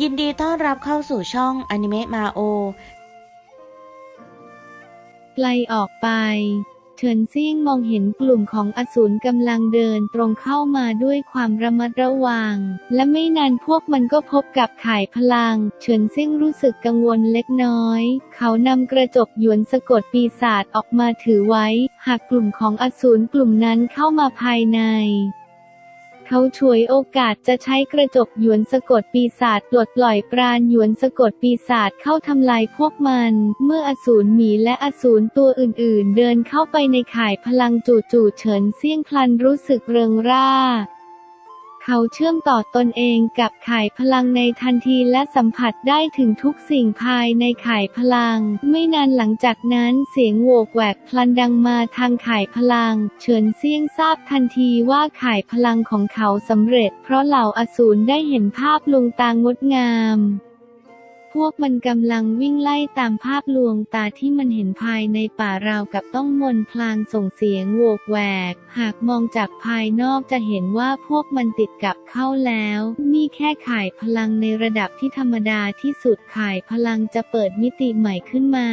ยินดีต้อนรับเข้าสู่ช่องอนิเมะมาโอ ไกลออกไป เฉินเซี่ยงมองเห็นกลุ่มของอสูรกำลังเดินตรงเข้ามาด้วยความระมัดระวัง และไม่นานพวกมันก็พบกับข่ายพลัง เฉินเซี่ยงรู้สึกกังวลเล็กน้อย เขานำกระจกหยวนสะกดปีศาจออกมาถือไว้ หากกลุ่มของอสูรกลุ่มนั้นเข้ามาภายใน เขาฉวยโอกาสจะใช้กระจกหยวนสะกดปีศาจปลดปล่อยปราณหยวนสะกดปีศาจเข้าทำลายพวกมัน เมื่ออสูรหมีและอสูรตัวอื่นๆ เดินเข้าไปในข่ายพลังจู่ๆเฉินเซี่ยงพลันรู้สึกเริงร่า เขาเชื่อมต่อตนเองกับข่ายพลังในทันทีและสัมผัสได้ถึงทุกสิ่งภายในข่ายพลัง ไม่นานหลังจากนั้นเสียงโหวกแหวกพลันดังมาทางข่ายพลัง เฉินเซียงทราบทันทีว่าข่ายพลังของเขาสำเร็จ เพราะเหล่าอสูรได้เห็นภาพลวงตางดงาม พวกมันกำลังวิ่งไล่ตามภาพลวงตาที่มันเห็นภายในป่าราวกับต้องมนพลางส่งเสียงโวกแหวก หากมองจากภายนอกจะเห็นว่าพวกมันติดกับเข้าแล้ว นี่แค่ข่ายพลังในระดับที่ธรรมดาที่สุดข่ายพลังจะเปิดมิติใหม่ขึ้นมา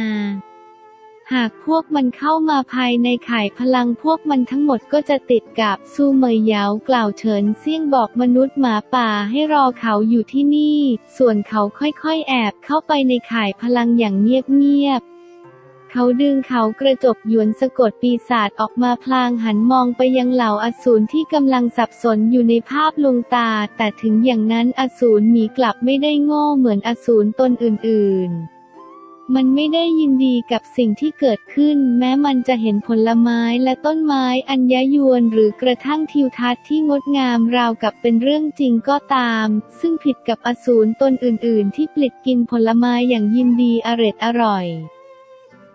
หากพวกมันเข้ามาภายในข่ายพลังพวกมันทั้งหมดก็จะติดกับซูเมยเยากล่าวเฉินเซี่ยงบอกมนุษย์หมาป่าให้รอเขาอยู่ที่นี่ ส่วนเขาค่อยๆแอบเข้าไปในข่ายพลังอย่างเงียบๆเขาดึงเขากระจกหยวนสะกดปีศาจออกมาพลางหันมองไปยังเหล่าอสูรที่กำลังสับสนอยู่ในภาพลวงตา แต่ถึงอย่างนั้นอสูรหมีกลับไม่ได้โง่เหมือนอสูรตนอื่นๆ มันไม่ได้ยินดีกับสิ่งที่เกิดขึ้น แม้มันจะเห็นผลไม้และต้นไม้อัญญยวนหรือกระทั่งทิวทัศน์ที่งดงามราวกับเป็นเรื่องจริงก็ตาม ซึ่งผิดกับอสูรตนอื่น ๆ ที่ปลิดกินผลไม้อย่างยินดีอร็ดอร่อย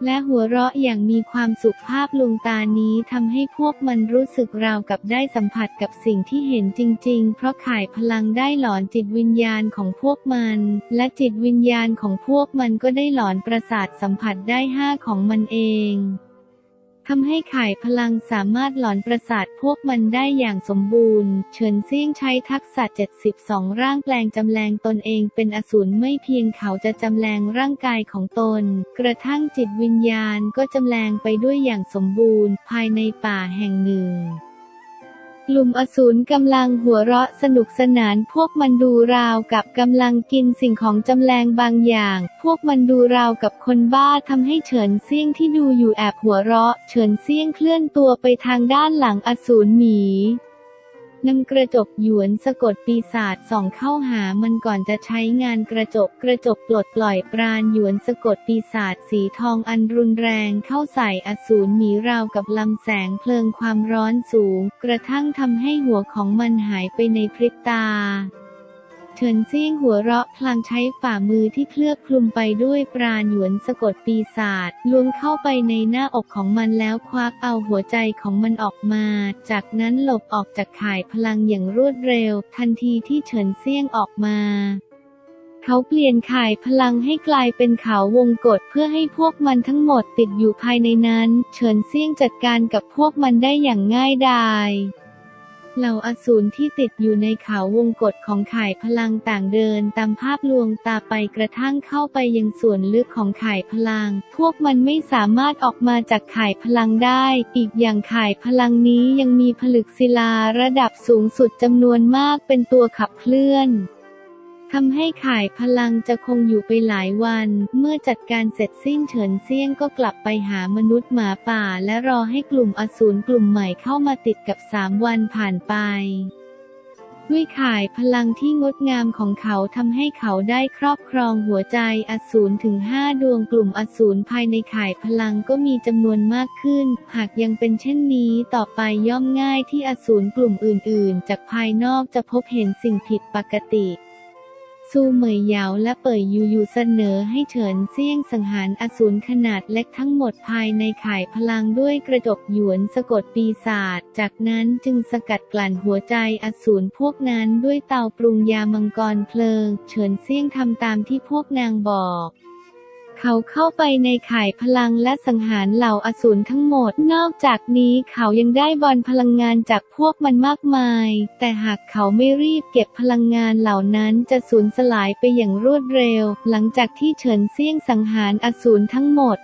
และหัวเราะอย่างมีความสุขภาพลวงตานี้ทำให้พวกมันรู้สึกราวกับได้สัมผัสกับสิ่งที่เห็นจริง ๆ เพราะข่ายพลังได้หลอนจิตวิญญาณของพวกมัน และจิตวิญญาณของพวกมันก็ได้หลอนประสาทสัมผัสได้ห้าของมันเอง ทำให้ข่ายพลังสามารถหลอนประสาทพวกมันได้อย่างสมบูรณ์ เฉินเซี่ยงใช้ทักษะ 72 ร่างแปลงจำแรงตนเองเป็นอสูรไม่เพียงเขาจะจำแรงร่างกายของตน กระทั่งจิตวิญญาณก็จำแรงไปด้วยอย่างสมบูรณ์ ภายในป่าแห่งหนึ่ง กลุ่มอสูรกำลังหัวเราะสนุกสนานพวกมันดูราวกับกำลังกินสิ่งของจำแรงบางอย่าง พวกมันดูราวกับคนบ้าทำให้เฉินเซี่ยงที่ดูอยู่แอบหัวเราะ เฉินเซี่ยงเคลื่อนตัวไปทางด้านหลังอสูรหมี นำกระจกหยวนสะกดปีศาจส่องเข้าหามันก่อนจะใช้งานกระจกกระจกปลดปล่อยปราณหยวนสะกดปีศาจสีทองอันรุนแรงเข้าใส่อสูรหมีราวกับลำแสงเพลิงความร้อนสูง กระทั่งทำให้หัวของมันหายไปในพริบตา เฉินเซี่ยงหัวเราะพลางใช้ฝ่ามือที่เคลือบคลุมไปด้วยปราหยวนสะกดปีศาจล้วงเข้าไปในหน้าอกของมันแล้วควักเอาหัวใจของมันออกมา จากนั้นหลบออกจากข่ายพลังอย่างรวดเร็ว ทันทีที่เฉินเซี่ยงออกมาเขาเปลี่ยนข่ายพลังให้กลายเป็นเขาวงกฏเพื่อให้พวกมันทั้งหมดติดอยู่ภายในนั้น เฉินเซี่ยงจัดการกับพวกมันได้อย่างง่ายดาย เหล่าอสูรที่ติดอยู่ในเขาวงกฏของข่ายพลังต่างเดินตามภาพลวงตาไปกระทั่งเข้าไปยังส่วนลึกของข่ายพลัง พวกมันไม่สามารถออกมาจากข่ายพลังได้ อีกอย่างข่ายพลังนี้ยังมีผลึกศิลาระดับสูงสุดจำนวนมากเป็นตัวขับเคลื่อน ทำให้ข่ายพลังจะคงอยู่ไปหลายวัน เมื่อจัดการเสร็จสิ้นเฉินเซี่ยงก็กลับไปหามนุษย์หมาป่า และรอให้กลุ่มอสูรกลุ่มใหม่เข้ามาติดกับสามวันผ่านไป ด้วยข่ายพลังที่งดงามของเขาทำให้เขาได้ครอบครองหัวใจอสูรถึงห้าดวงกลุ่มอสูรภายในข่ายพลังก็มีจำนวนมากขึ้น หากยังเป็นเช่นนี้ต่อไปย่อมง่ายที่อสูรกลุ่มอื่น ๆ จากภายนอกจะพบเห็นสิ่งผิดปกติ ซูเหมยเหยาและเป่ยยูยูเสนอให้เฉินเซี่ยงสังหารอสูรขนาดเล็กทั้งหมดภายในข่ายพลังด้วยกระจกหยวนสะกดปีศาจ จากนั้นจึงสกัดกลั่นหัวใจอสูรพวกนั้นด้วยเตาปรุงยามังกรเพลิง เฉินเซี่ยงทำตามที่พวกนางบอก เขาเข้าไปในข่ายพลังและสังหารเหล่าอสูรทั้งหมด นอกจากนี้เขายังได้บอลพลังงานจากพวกมันมากมาย แต่หากเขาไม่รีบเก็บพลังงานเหล่านั้นจะสูญสลายไปอย่างรวดเร็ว หลังจากที่เฉินเซี่ยงสังหารอสูรทั้งหมด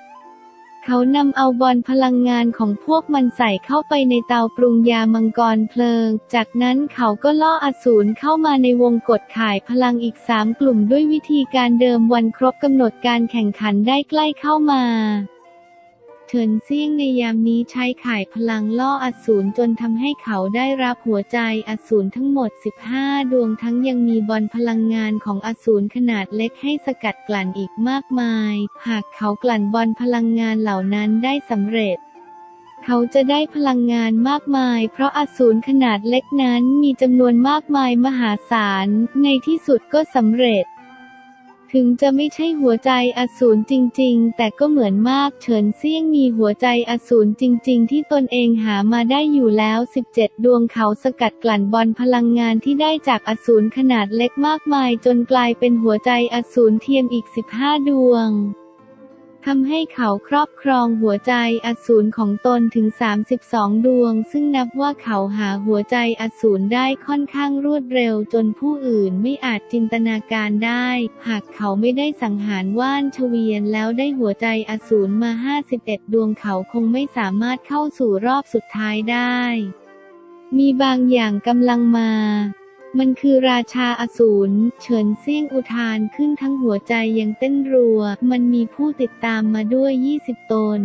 เขานำเอาบอลพลังงานของพวกมันใส่เข้าไปในเตาปรุงยามังกรเพลิง จากนั้นเขาก็ล่ออสูรเข้ามาในวงกดข่ายพลังอีกสามกลุ่มด้วยวิธีการเดิมวันครบกำหนดการแข่งขันได้ใกล้เข้ามา ฉินเซี่ยงในยามนี้ใช้ข่ายพลังล่ออสูรจนทำให้เขาได้รับหัวใจอสูรทั้งหมด 15 ดวงทั้งยังมีบอลพลังงานของอสูรขนาดเล็กให้สกัดกลั่นอีกมากมาย หากเขากลั่นบอลพลังงานเหล่านั้นได้สำเร็จเขาจะได้พลังงานมากมาย เพราะอสูรขนาดเล็กนั้นมีจำนวนมากมายมหาศาล ในที่สุดก็สำเร็จ ถึงจะไม่ใช่หัวใจอสูรจริง ๆ แต่ก็เหมือนมากเฉินเซี่ยงมีหัวใจอสูรจริง ๆ ที่ตนเองหามาได้อยู่แล้ว 17 ดวงเขาสกัดกลั่นบอลพลังงานที่ได้จากอสูรขนาดเล็กมากมาย จนกลายเป็นหัวใจอสูรเทียมอีก 15 ดวง ทำให้เขาครอบครองหัวใจอสูรของตนถึง 32 ดวง ซึ่งนับว่าเขาหาหัวใจอสูรได้ค่อนข้างรวดเร็วจนผู้อื่นไม่อาจจินตนาการได้ หากเขาไม่ได้สังหารว่านชเวียนแล้วได้หัวใจอสูรมา 51 ดวงเขาคงไม่สามารถเข้าสู่รอบสุดท้ายได้ มีบางอย่างกำลังมา มันคือราชาอสูร เฉินเซี่ยงอุทานขึ้นทั้งหัวใจยังเต้นรัว มันมีผู้ติดตามมาด้วย 20 ตน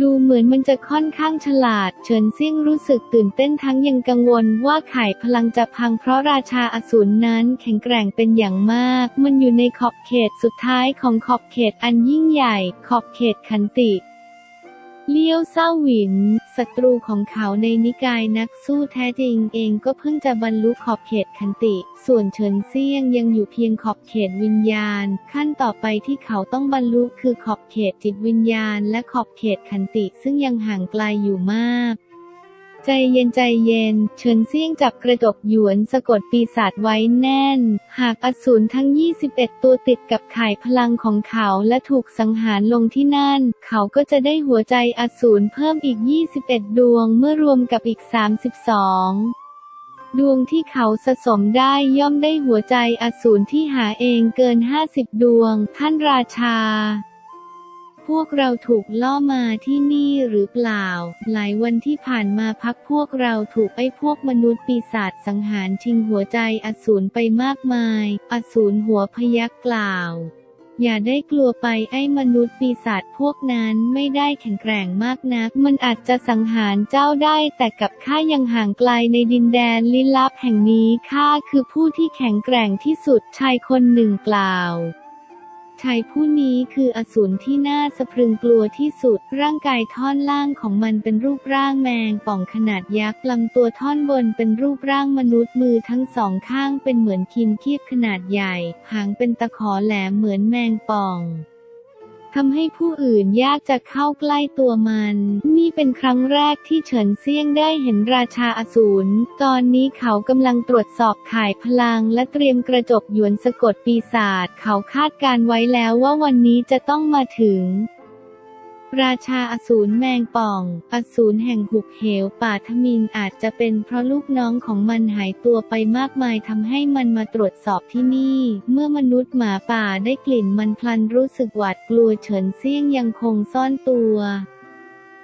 ดูเหมือนมันจะค่อนข้างฉลาด เฉินเซี่ยงรู้สึกตื่นเต้นทั้งยังกังวลว่าไข่พลังจะพังเพราะราชาอสูรนั้นแข็งแกร่งเป็นอย่างมาก มันอยู่ในขอบเขตสุดท้ายของขอบเขตอันยิ่งใหญ่ ขอบเขตขันติ เลี้ยวเศร้าหวิน ศัตรูของเขาในนิกายนักสู้แท้จริงเองก็เพิ่งจะบรรลุขอบเขตขันติ ส่วนเฉินเซียงยังอยู่เพียงขอบเขตวิญญาณ ขั้นต่อไปที่เขาต้องบรรลุคือขอบเขตจิตวิญญาณ และขอบเขตขันติซึ่งยังห่างไกลอยู่มาก ใจเย็นใจเย็น เฉินเซี่ยงจับกระจกหยวนสะกดปีศาจไว้แน่น หากอสูรทั้ง 21 ตัวติดกับข่ายพลังของเขาและถูกสังหารลงที่นั่น เขาก็จะได้หัวใจอสูรเพิ่มอีก 21 ดวงเมื่อรวมกับอีก 32ดวงที่เขาสะสมได้ย่อมได้หัวใจอสูรที่หาเองเกิน 50 ดวง ท่านราชา วกเราถูกล่อมาที่นี่หรือเปล่า หลายวันที่ผ่านมาพักพวกเราถูกไอ้พวกมนุษย์ปีศาจสังหารชิงหัวใจอสูรไปมากมาย อสูรหัวพยักกล่าว อย่าได้กลัวไปไอ้มนุษย์ปีศาจพวกนั้นไม่ได้แข็งแกร่งมากนัก มันอาจจะสังหารเจ้าได้แต่กับข้ายังห่างไกลในดินแดนลี้ลับแห่งนี้ข้าคือผู้ที่แข็งแกร่งที่สุดชายคนหนึ่งกล่าว ชายผู้นี้คืออสูรที่น่าสะพรึงกลัวที่สุด ร่างกายท่อนล่างของมันเป็นรูปร่างแมงป่องขนาดยักษ์ลำตัวท่อนบนเป็นรูปร่างมนุษย์มือทั้งสองข้างเป็นเหมือนคิมเคียบขนาดใหญ่ หางเป็นตะขอแหลมเหมือนแมงป่อง ทำให้ผู้อื่นยากจะเข้าใกล้ตัวมัน นี่เป็นครั้งแรกที่เฉินเซียงได้เห็นราชาอสูร ตอนนี้เขากำลังตรวจสอบข่ายพลังและเตรียมกระจกหยวนสะกดปีศาจ เขาคาดการไว้แล้วว่าวันนี้จะต้องมาถึง ราชาอสูรแมงป่อง อสูรแห่งหุบเหวป่าทมินอาจจะเป็นเพราะลูกน้องของมันหายตัวไปมากมายทำให้มันมาตรวจสอบที่นี่ เมื่อมนุษย์หมาป่าได้กลิ่นมันพลันรู้สึกหวาดกลัวเฉินเซี่ยงยังคงซ่อนตัว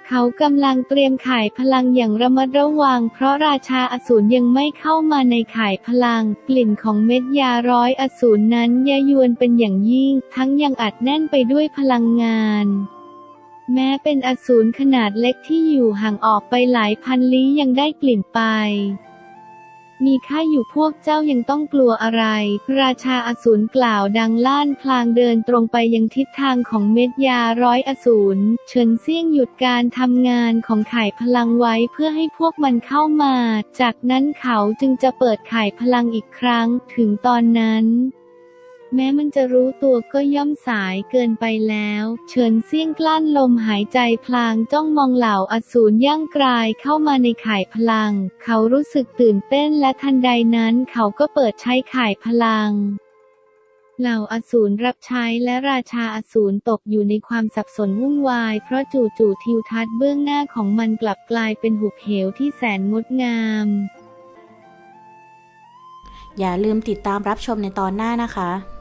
เขากำลังเตรียมข่ายพลังอย่างระมัดระวัง เพราะราชาอสูรยังไม่เข้ามาในข่ายพลัง กลิ่นของเม็ดยาร้อยอสูรนั้นยายวนเป็นอย่างยิ่ง ทั้งยังอัดแน่นไปด้วยพลังงาน แม้เป็นอสูรขนาดเล็กที่อยู่ห่างออกไปหลายพันลี้ยังได้กลิ่นไป มีข้าอยู่พวกเจ้ายังต้องกลัวอะไร ราชาอสูรกล่าวดังล้านพลางเดินตรงไปยังทิศทางของเม็ดยาร้อยอสูรเฉินเซี่ยงหยุดการทำงานของไข่พลังไว้เพื่อให้พวกมันเข้ามา จากนั้นเขาจึงจะเปิดไข่พลังอีกครั้ง ถึงตอนนั้น แม้มันจะรู้ตัวก็ย่อมสายเกินไปแล้ว เฉินเซี่ยงกลั้นลมหายใจพลางจ้องมองเหล่าอสูรย่างกรายเข้ามาในข่ายพลัง เขารู้สึกตื่นเต้นและทันใดนั้นเขาก็เปิดใช้ข่ายพลังเหล่าอสูรรับใช้และราชาอสูรตกอยู่ในความสับสนวุ่นวาย เพราะจู่ๆทิวทัศน์เบื้องหน้าของมันกลับกลายเป็นหุบเหวที่แสนงดงาม อย่าลืมติดตามรับชมในตอนหน้านะคะ